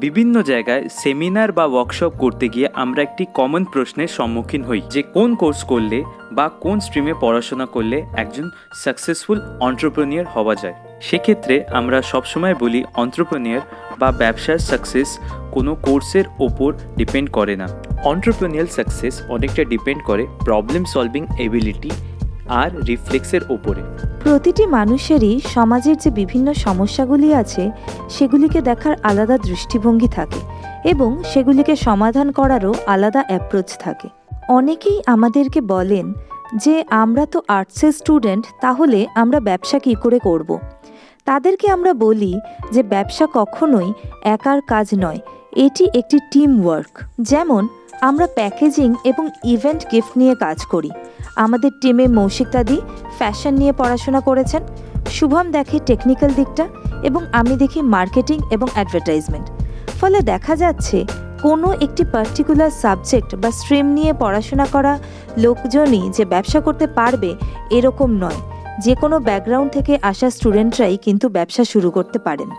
বিভিন্ন জায়গায় সেমিনার বা ওয়ার্কশপ করতে গিয়ে আমরা একটি কমন প্রশ্নের সম্মুখীন হই যে কোন কোর্স করলে বা কোন স্ট্রিমে পড়াশোনা করলে একজন সাকসেসফুল অন্টারপ্রেনিয়ার হওয়া যায়। সেক্ষেত্রে আমরা সবসময় বলি অন্টারপ্রেনিয়ার বা ব্যবসার সাকসেস কোনো কোর্সের ওপর ডিপেন্ড করে না। অন্টারপ্রেনিয়াল সাকসেস অনেকটা ডিপেন্ড করে প্রবলেম সলভিং এবিলিটি আর রিফ্লেক্সের ওপরে প্রতিটি মানুষেরই সমাজের যে বিভিন্ন সমস্যাগুলি আছে, সেগুলিকে দেখার আলাদা দৃষ্টিভঙ্গি থাকে এবং সেগুলিকে সমাধান করারও আলাদা অ্যাপ্রোচ থাকে। অনেকেই আমাদেরকে বলেন যে, আমরা তো আর্টসের স্টুডেন্ট তাহলে আমরা ব্যবসা কী করে করব। তাদেরকে আমরা বলি যে, ব্যবসা কখনোই একার কাজ নয়, এটি একটি টিম ওয়ার্ক যেমন আমরা প্যাকেজিং এবং ইভেন্ট গিফট নিয়ে কাজ করি। আমাদের টিমে মৌসিক মৌশিকতাদি ফ্যাশন নিয়ে পড়াশোনা করেছেন, শুভম দেখে টেকনিক্যাল দিকটা এবং আমি দেখি মার্কেটিং এবং অ্যাডভার্টাইজমেন্ট। ফলে দেখা যাচ্ছে, কোনো একটি পার্টিকুলার সাবজেক্ট বা স্ট্রিম নিয়ে পড়াশোনা করা লোকজনই যে ব্যবসা করতে পারবে এরকম নয়। যে কোনো ব্যাকগ্রাউন্ড থেকে আসা স্টুডেন্টরাই কিন্তু ব্যবসা শুরু করতে পারেন।